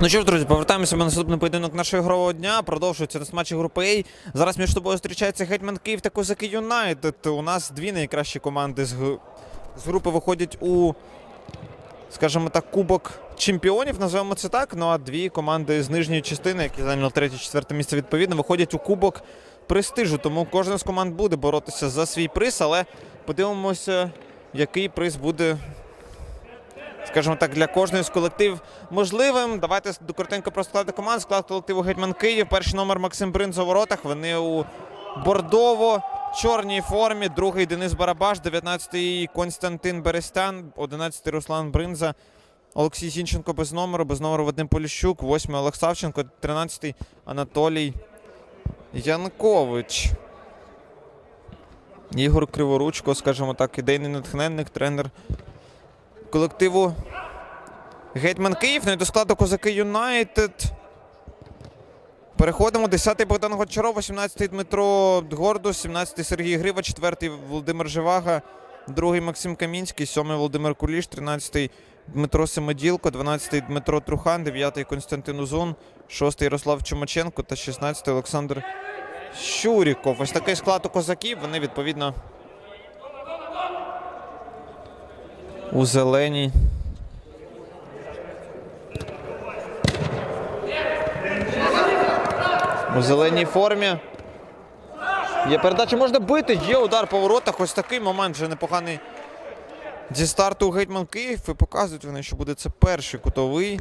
Ну що ж, друзі, повертаємося на наступний поєдинок нашого ігрового дня. Продовжується матчі групи А. Зараз між собою зустрічається Гетьман Київ та Козаки Юнайтед. У нас дві найкращі команди з, з групи виходять у, скажімо так, Кубок чемпіонів, називаємо це так. Ну а дві команди з нижньої частини, які зайняли третє-четверте місце відповідно, виходять у Кубок престижу. Тому кожна з команд буде боротися за свій приз, але подивимося, який приз буде скажімо так, для кожної з колективів можливим. Давайте коротенько про склади команд. Склад колективу Гетьман Київ. Перший номер Максим Бринз у воротах. Вони у бордово чорній формі. Другий Денис Барабаш, 19-й Константин Берестян, 11-й Руслан Бринза. Олексій Зінченко без номеру, без номеру Вадим Поліщук, 8-й Олег Савченко, 13-й Анатолій Янкович. Ігор Криворучко, скажімо так, ідейний натхненник, тренер колективу Гетьман Київ. Ну і до складу Козаки Юнайтед. Переходимо. 10-й Богдан Гончаров, 18-й Дмитро Гордус, 17-й Сергій Грива, 4-й Володимир Живага, 2-й Максим Камінський, 7-й Володимир Куліш, 13-й Дмитро Семеділко, 12-й Дмитро Трухан, 9-й Константин Узун, 6-й Ярослав Чумаченко та 16-й Олександр Щуріков. Ось такий склад у козаків. Вони відповідно у зеленій. У зеленій формі. Є передача, можна бити, є удар по воротах. Ось такий момент вже непоганий зі старту Гетьман Київ. І показують вони, що буде це перший кутовий.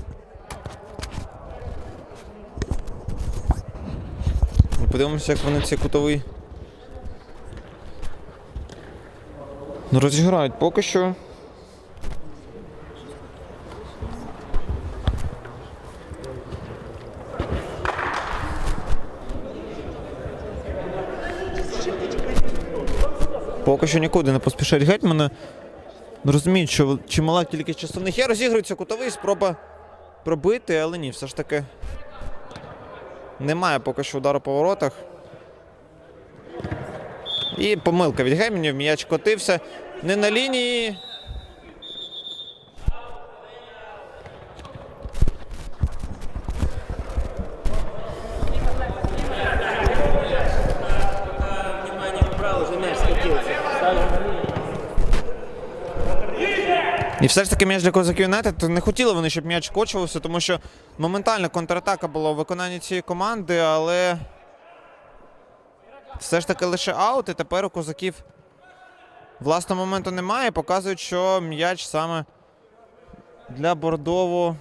Ну, Подивимося, як вони цей кутовий. Ну, розіграють поки що. Поки що нікуди не поспішають гетьмани. Розуміють, що чимала кількість часовних є. Розігрується кутовий, спроба пробити, але ні, все ж таки. Немає поки що удару по воротах. І помилка від гемінів. М'яч котився. Не на лінії. І все ж таки м'яч для козаків Юнайтед не хотіли вони, щоб м'яч кочувався, тому що моментальна контратака була у виконанні цієї команди, але все ж таки лише аут. І тепер у козаків власного моменту немає. Показують, що м'яч саме для бордово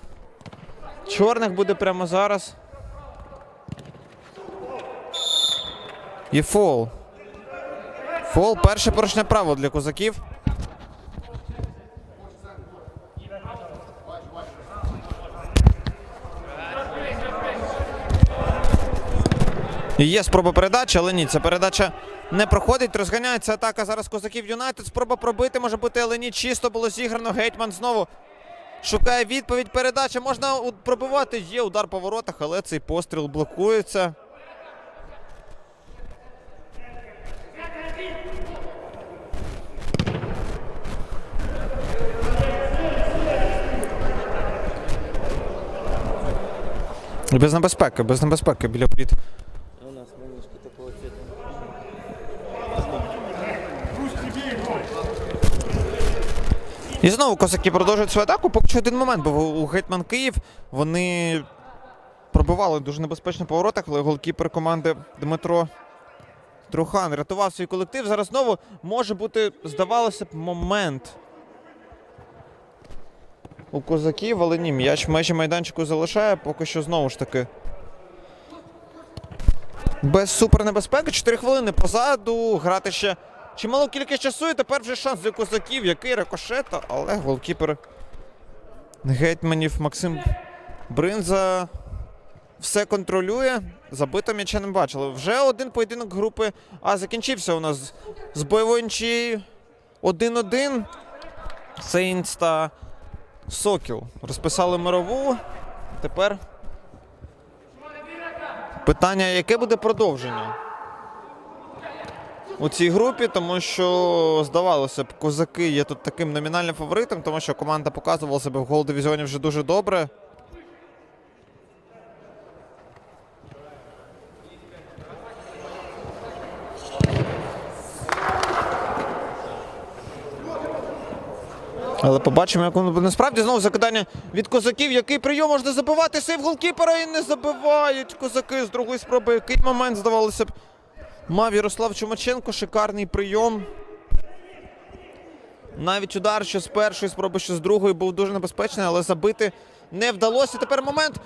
чорних буде прямо зараз. І фол. Фол перше порушення право для козаків. Є спроба передачі, але ні, ця передача не проходить. Розганяється атака зараз козаків Юнайтед. Спроба пробити може бути, але ні. Чисто було зіграно. Гетьман знову шукає відповідь. Передача можна пробивати. Є удар по воротах, але цей постріл блокується. Без небезпеки, без небезпеки біля воріт. А у нас манишки такого цвета. І знову козаки продовжують свою атаку. Поки що один момент був у Гетьман Київ. Вони пробивали дуже небезпечно по воротах, але голкіпер команди Дмитро Трухан рятував свій колектив. Зараз знову може бути, здавалося б, момент. У козаків, але ні, м'яч в межі майданчику залишає, поки що знову ж таки. Без супернебезпеки. 4 хвилини позаду. Грати ще чималу кількість часу. І тепер вже шанс для козаків. Який рикошет, але голкіпер гетьманів Максим Бринза все контролює. Забито м'яча не бачили. Вже один поєдинок групи А закінчився у нас з бойовою нічією 1-1. Сейнс та Сокіл розписали мирову. Тепер питання, яке буде продовження у цій групі, тому що здавалося б, козаки є тут таким номінальним фаворитом, тому що команда показувала себе в гол дивізіоні вже дуже добре. Але побачимо, як воно буде. Насправді знову закидання від козаків. Який прийом можна забивати сейв голкіпера і не забивають козаки з другої спроби. Який момент, здавалося б, мав Ярослав Чумаченко. Шикарний прийом. Навіть удар, що з першої спроби, що з другої, був дуже небезпечний, але забити не вдалося. Тепер момент.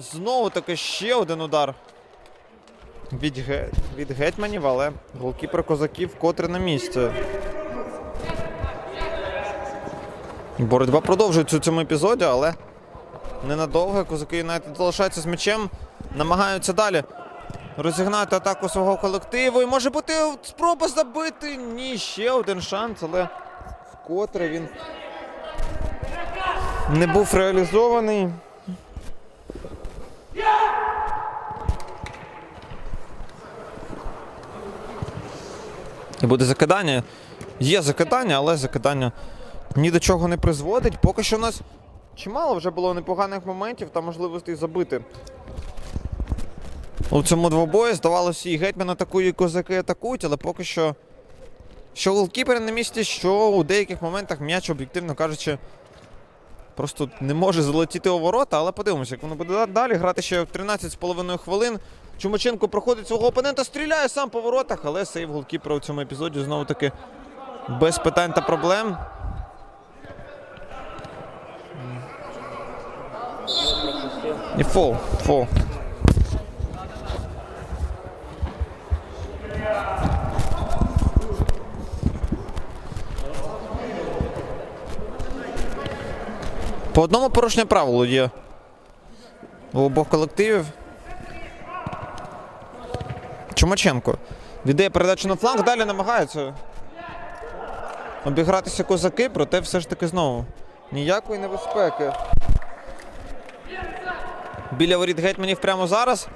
Знову таки ще один удар. Від, ге... від гетьманів, але голкіпер козаків вкотре на місці. Боротьба продовжується у цьому епізоді, але ненадовго. Козаки Юнайтед залишаються з м'ячем, намагаються далі розігнати атаку свого колективу. І може бути спроба забити. Ні, ще один шанс, але вкотре він не був реалізований. І буде закидання. Є закидання, але закидання ні до чого не призводить. Поки що в нас чимало вже було непоганих моментів та можливостей забити. У цьому двобої, здавалося, і гетьман атакує, і козаки атакують, але поки що. Що голкіпер на місці, що у деяких моментах м'яч, об'єктивно кажучи, просто не може залетіти у ворота, але подивимося, як воно буде далі. Грати ще 13,5 хвилин. Чумаченко проходить свого опонента, стріляє сам по воротах, але сейв голкіпера у цьому епізоді знову таки без питань та проблем. І фол, фол. По одному порушення правилу є у обох колективів. Чумаченко віддає передачу на фланг, далі намагаються обігратися козаки, проте все ж таки знову ніякої небезпеки. Біля воріт гетьманів прямо зараз.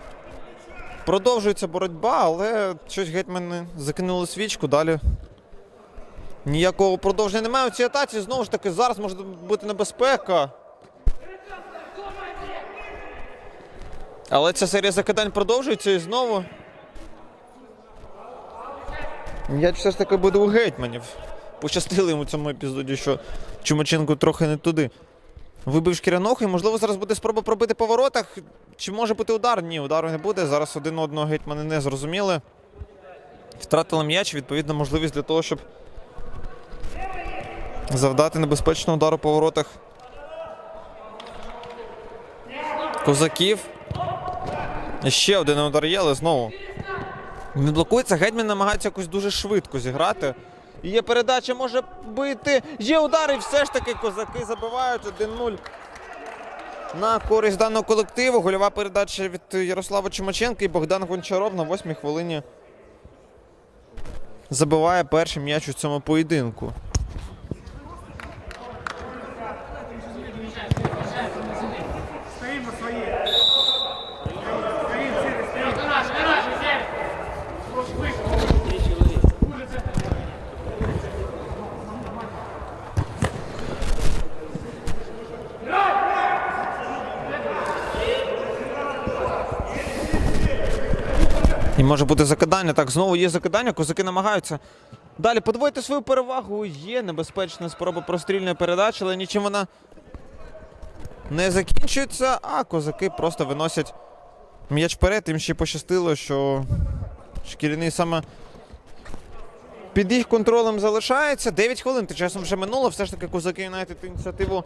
Продовжується боротьба, але щось гетьмани закинули свічку далі. Ніякого продовження немає у цій атаці. Знову ж таки, зараз може бути небезпека. Але ця серія закидань продовжується і знову. М'яч все ж таки буде у гетьманів. Пощастило йому цьому епізоді, що Чумаченко трохи не туди. Вибив шкіряног і, можливо, зараз буде спроба пробити по воротах. Чи може бути удар? Ні, удару не буде. Зараз один одного гетьмани не зрозуміли. Втратили м'яч, відповідно, можливість для того, щоб завдати небезпечного удару по воротах. Козаків. Ще один удар є, але знову. Не блокується, гетьман намагається якось дуже швидко зіграти. Є передача, може бити. Є удар, і все ж таки козаки забивають 1-0 на користь даного колективу. Гольова передача від Ярослава Чумаченка і Богдан Гончаров на 8 хвилині забиває перший м'яч у цьому поєдинку. І може бути закидання. Так, знову є закидання, козаки намагаються. Далі подвоїти свою перевагу. Є небезпечна спроба прострільної передачі, але нічим вона не закінчується, а козаки просто виносять м'яч вперед. Їм ще пощастило, що шкіряний саме під їх контролем залишається. 9 хвилин, тим часом вже минуло. Все ж таки козаки Юнайтед ініціативу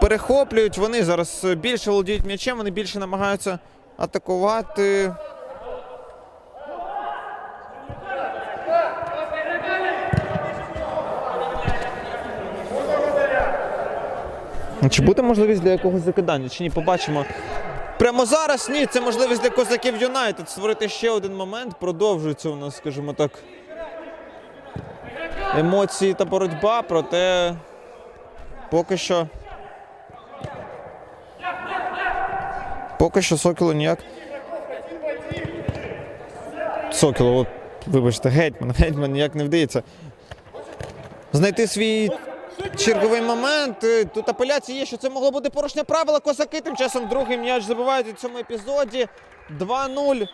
перехоплюють. Вони зараз більше володіють м'ячем, вони більше намагаються атакувати. Чи буде можливість для якогось закидання? Чи ні? Побачимо. Прямо зараз ні, це можливість для козаків Юнайтед створити ще один момент. Продовжується у нас, скажімо так. Емоції та боротьба, проте поки що. Поки що Сокілу ніяк. Сокілу, от, вибачте, гетьман, гетьман ніяк не вдається. Знайти свій черговий момент. Е, Тут апеляція є, що це могло бути порушення правила. Козаки тим часом другий м'яч забивають у цьому епізоді. 2-0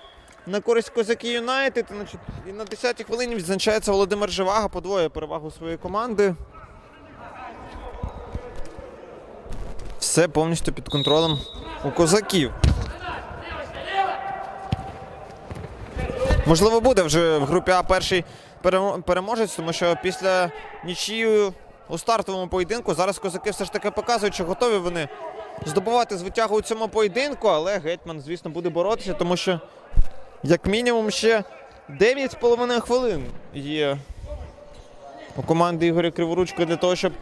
на користь козаки Юнайтед. І на чот- І на 10-й хвилині відзначається Володимир Живага, подвоює перевагу своєї команди. Все повністю під контролем у козаків. Можливо, буде вже в групі А перший переможець, тому що після нічию у стартовому поєдинку. Зараз козаки все ж таки показують, що готові вони здобувати звитягу у цьому поєдинку, але гетьман, звісно, буде боротися, тому що як мінімум ще 9,5 хвилин є у команди Ігоря Криворучка для того, щоб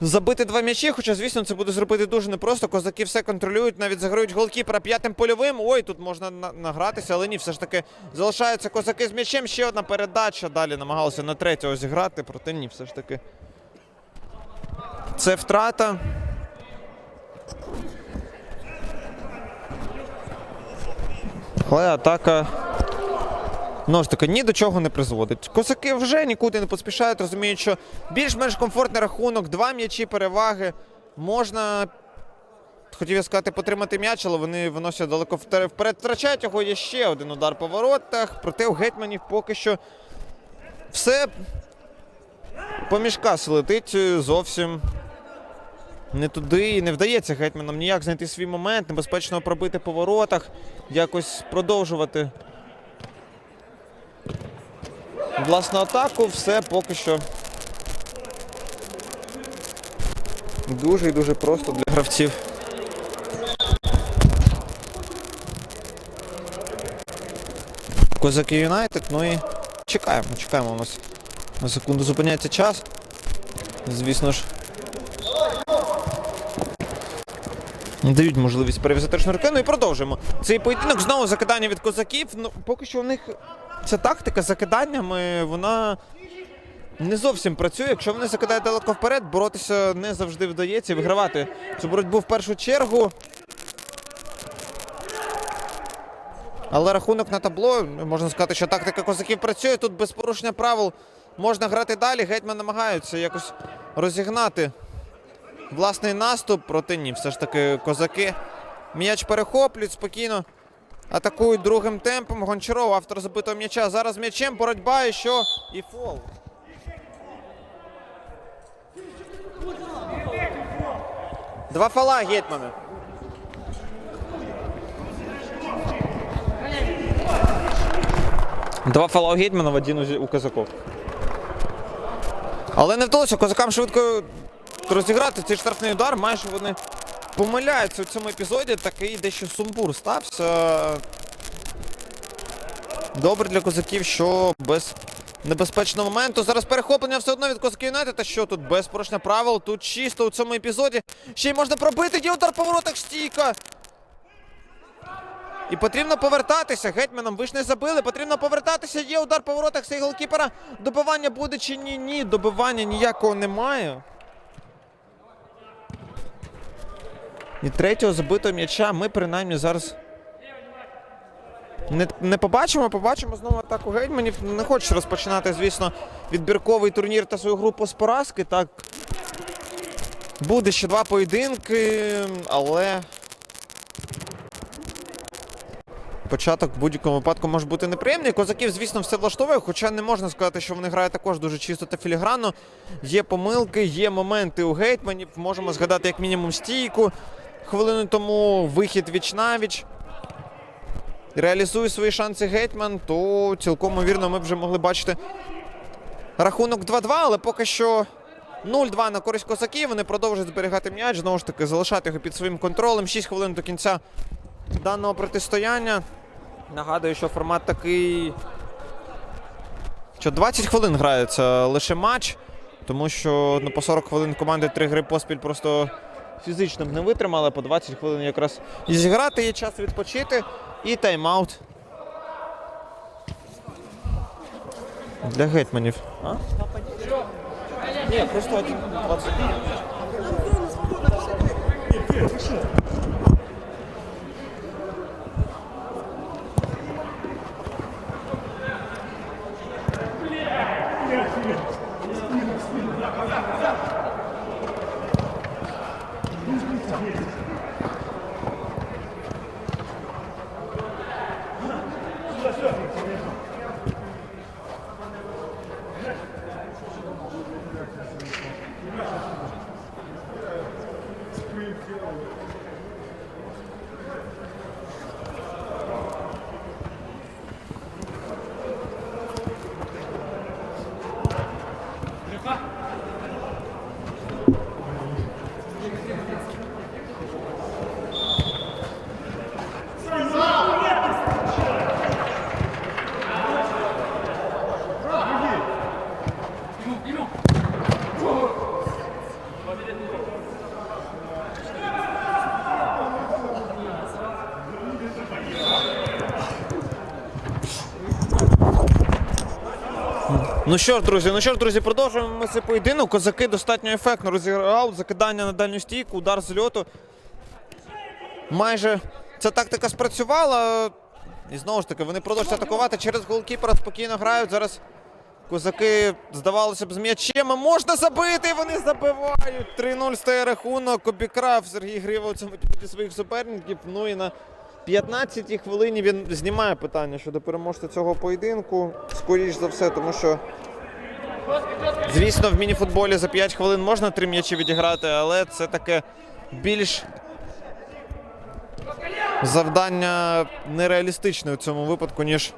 забити два м'ячі. Хоча, звісно, це буде зробити дуже непросто. Козаки все контролюють, навіть заграють голкіпера п'ятим польовим. Ой, тут можна на- награтися, але ні, все ж таки залишаються козаки з м'ячем. Ще одна передача. Далі намагалися на третього зіграти, проте ні, все ж таки. Це втрата. Але атака. Ну ж таки, ні до чого не призводить. Козаки вже нікуди не поспішають, розуміють, що більш-менш комфортний рахунок, два м'ячі переваги. Можна, хотів я сказати, потримати м'яч, але вони виносять далеко вперед. Втрачають його є ще один удар по воротах. Проте у гетьманів поки що все поміж каси летить е, зовсім не туди і не вдається гетьманам ніяк знайти свій момент, небезпечно пробити по воротах, якось продовжувати власну атаку, все поки що дуже і дуже просто для гравців. Козаки Юнайтед, ну і чекаємо, чекаємо. У нас на секунду зупиняється час. Звісно ж. Дають можливість перев'язати шнурки. Ну і продовжуємо. Цей поєдинок знову закидання від козаків. Ну, поки що у них ця тактика закиданнями, вона не зовсім працює. Якщо вони закидають далеко вперед, боротися не завжди вдається і вигравати цю боротьбу в першу чергу. Але рахунок на табло, можна сказати, що тактика козаків працює. Тут без порушення правил можна грати далі. Гетьман намагаються якось розігнати власний наступ, проте ні, все ж таки козаки м'яч перехоплюють спокійно. Атакують другим темпом. Гончаров, автор забитого м'яча. Зараз м'ячем боротьба і що? І фол. Два фола гетьмана. Два фола у гетьмана, в один у козаков. Але не вдалося козакам швидко розіграти цей штрафний удар. Майже вони помиляються у цьому епізоді. Такий дещо сумбур стався. Добре для козаків, що без небезпечного моменту. Зараз перехоплення все одно від козаків Юнайтед. Що тут без порушення правил? Тут чисто у цьому епізоді. Ще й можна пробити. Є удар по воротах стійка. І потрібно повертатися. Гетьманом ви ж не забили. Потрібно повертатися. Є удар по воротах цей голкіпера. Добивання буде чи ні? Ні, добивання ніякого немає. І третього забитого м'яча ми принаймні зараз не, не побачимо. Побачимо знову атаку гетьманів. Не хочеш розпочинати, звісно, відбірковий турнір та свою групу з поразки. Так буде ще два поєдинки, але початок в будь-якому випадку може бути неприємний. Козаків, звісно, все влаштовує, хоча не можна сказати, що вони грають також дуже чисто та філігранно. Є помилки, є моменти у гетьманів. Можемо згадати як мінімум стійку. Хвилину тому вихід віч навіч. Реалізує свої шанси гетьман, то цілком ймовірно ми вже могли бачити рахунок 2-2, але поки що 0-2 на користь козаків. Вони продовжують зберігати м'яч, знову ж таки, залишати його під своїм контролем. 6 хвилин до кінця даного протистояння. Нагадую, що формат такий. Що 20 хвилин грається лише матч, тому що ну, по 40 хвилин команди три гри поспіль просто фізично б не витримали, по 20 хвилин якраз і зіграти є час відпочити і тайм-аут. Для гетьманів. А? Ні, просто 20. Ну що ж, друзі, ну що ж, друзі, продовжуємо ми цей поєдинок. Козаки достатньо ефектно розіграли закидання на дальню стійку, удар з льоту. Майже ця тактика спрацювала. І знову ж таки, вони продовжують атакувати через голкіпера, спокійно грають. Зараз козаки, здавалося б, з м'ячем. Можна забити, вони забивають. 3-0 стає рахунок. Обікрав Сергій Грива у цьому своїх суперників. Ну і на 15-й хвилині він знімає питання щодо переможця цього поєдинку. Скоріш за все, тому що. Звісно, в мініфутболі за 5 хвилин можна три м'ячі відіграти, але це таке більш завдання нереалістичне у цьому випадку, ніж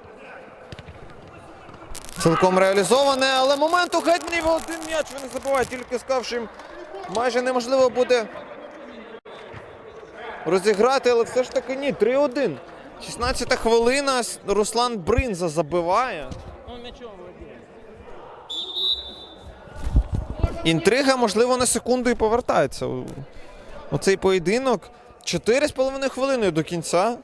цілком реалізоване. Але момент у гетьманів один м'яч вони забувають, тільки сказав, що їм майже неможливо буде розіграти, але все ж таки ні. 3-1. 16 хвилина. Руслан Бринза забиває. Інтрига, можливо, на секунду і повертається. у- У цей поєдинок. 4,5 хвилини до кінця.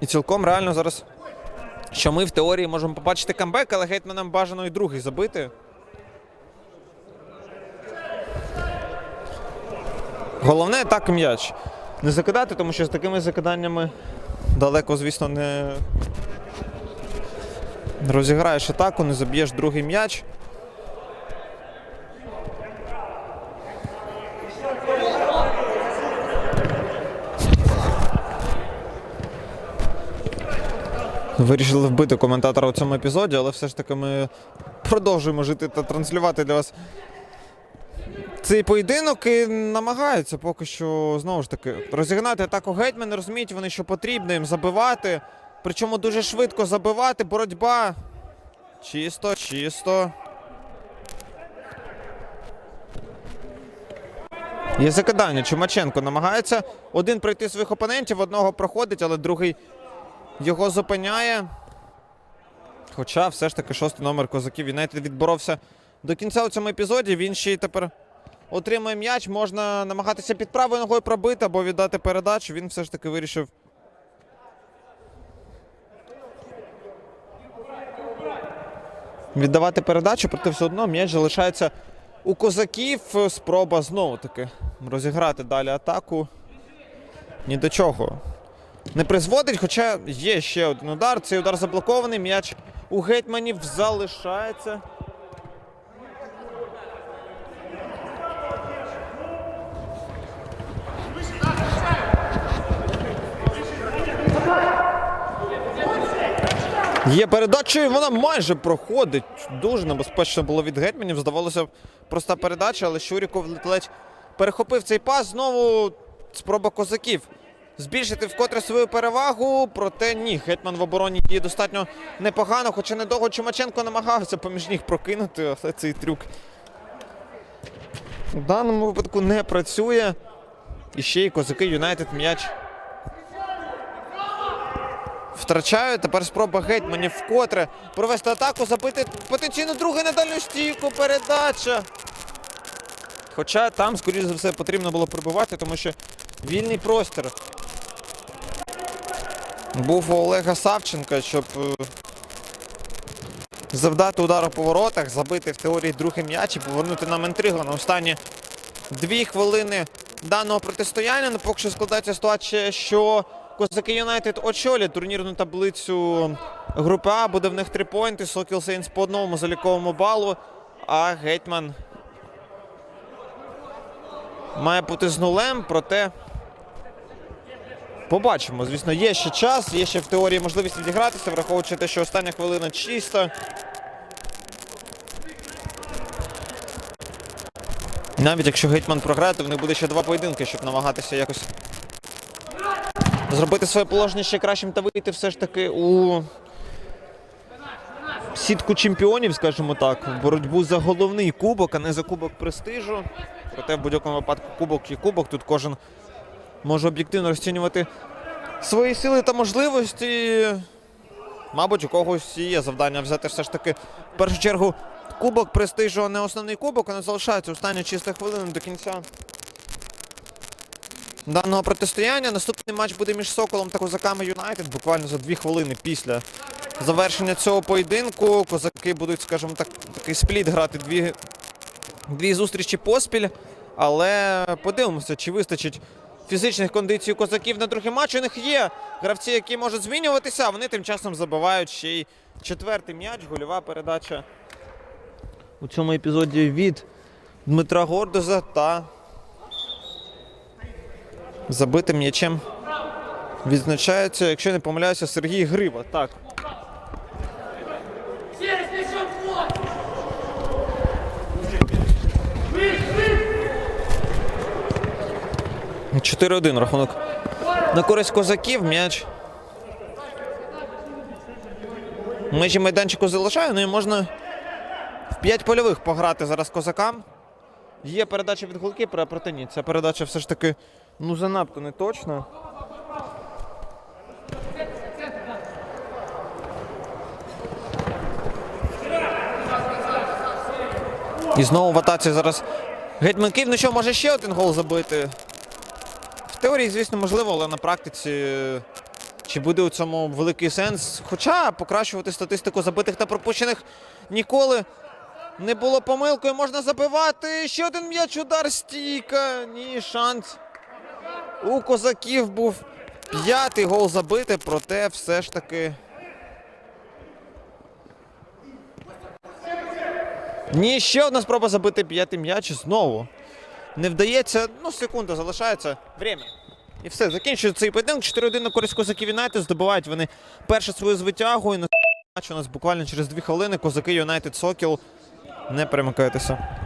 І цілком реально зараз. Що ми в теорії можемо побачити камбек, але гетьманам бажано і другий забити. Головне так м'яч. Не закидати, тому що з такими закиданнями далеко, звісно, не розіграєш атаку, не заб'єш другий м'яч. Вирішили вбити коментатора у цьому епізоді, але все ж таки ми продовжуємо жити та транслювати для вас цей поєдинок і намагаються поки що знову ж таки розігнати атаку гетьмани. Розуміють вони, що потрібно їм забивати. Причому дуже швидко забивати. Боротьба. Чисто, чисто. Є закидання. Чумаченко намагається один пройти своїх опонентів, одного проходить, але другий його зупиняє. Хоча все ж таки шостий номер козаків Юнайтед відборовся до кінця у цьому епізоді. Він ще й тепер отримує м'яч. Можна намагатися під правою ногою пробити або віддати передачу. Він все ж таки вирішив. Віддавати передачу, проте все одно м'яч залишається у козаків. Спроба знову таки розіграти далі атаку. Ні до чого не призводить, хоча є ще один удар. Цей удар заблокований. М'яч у гетьманів залишається. Є передача, і вона майже проходить. Дуже небезпечно було від гетьманів. Здавалося проста передача, але Щуріков ледь перехопив цей пас. Знову спроба козаків. Збільшити вкотре свою перевагу, проте ні. Гетьман в обороні діє достатньо непогано, хоча недовго Чумаченко намагався поміж ніг прокинути, але цей трюк у даному випадку не працює. І ще й козаки Юнайтед м'яч втрачають. Тепер спроба гетьманів вкотре провести атаку, забити потенційно другу на дальню стійку. Передача. Хоча там, скоріш за все, потрібно було прибувати, тому що вільний простір був у Олега Савченка, щоб е, завдати удару по воротах, забити в теорії другий м'яч і повернути нам інтригу на останні дві хвилини даного протистояння. Ну, поки що складається ситуація, що Козаки Юнайтед очолять турнірну таблицю групи А. Буде в них три поінти. Сокіл Сейнс по одному заліковому балу. А Гетьман має бути з нулем, проте. Побачимо. Звісно, є ще час, є ще в теорії можливість відігратися, враховуючи те, що остання хвилина чиста. Навіть якщо гетьман програє, то в них буде ще два поєдинки, щоб намагатися якось зробити своє положення ще кращим та вийти все ж таки у сітку чемпіонів, скажімо так, в боротьбу за головний кубок, а не за кубок престижу. Проте в будь-якому випадку кубок і кубок. Тут кожен може об'єктивно розцінювати свої сили та можливості. Мабуть, у когось є завдання взяти все ж таки в першу чергу кубок престижу, а не основний кубок, а не залишається остання чиста хвилина до кінця даного протистояння. Наступний матч буде між Соколом та Козаками Юнайтед. Буквально за дві хвилини після завершення цього поєдинку. Козаки будуть, скажімо так, такий спліт грати дві, дві зустрічі поспіль. Але подивимося, чи вистачить фізичних кондицій козаків на другий матч. У них є гравці, які можуть змінюватися, а вони тим часом забивають ще й четвертий м'яч. Гольова передача у цьому епізоді від Дмитра Гордоза та забитим м'ячем відзначається, якщо не помиляюся, Сергій Грива. Так. Ход! 4-1 рахунок. На користь козаків м'яч. Межі майданчику залишає, ну і можна в 5 польових пограти зараз козакам. Є передача від голкіпера, проте ні. Ця передача все ж таки ну занадто не точна. І знову в атаці зараз Гетьман Київ. Ну що, може ще один гол забити? В теорії, звісно, можливо, але на практиці чи буде у цьому великий сенс? Хоча покращувати статистику забитих та пропущених ніколи не було помилкою. Можна забивати. Ще один м'яч, удар стійка. Ні, шанс. У козаків був п'ятий гол забити, проте все ж таки. Ні, ще одна спроба забити п'ятий м'яч знову. Не вдається. Ну, секунда залишається. Время. І все, закінчується цей поєдинок. 4-1 на користь козаків Юнайтед. Здобувають вони перше свою звитягу. І на матч у нас буквально через 2 хвилини козаки Юнайтед Сокіл. Не перемикайтеся.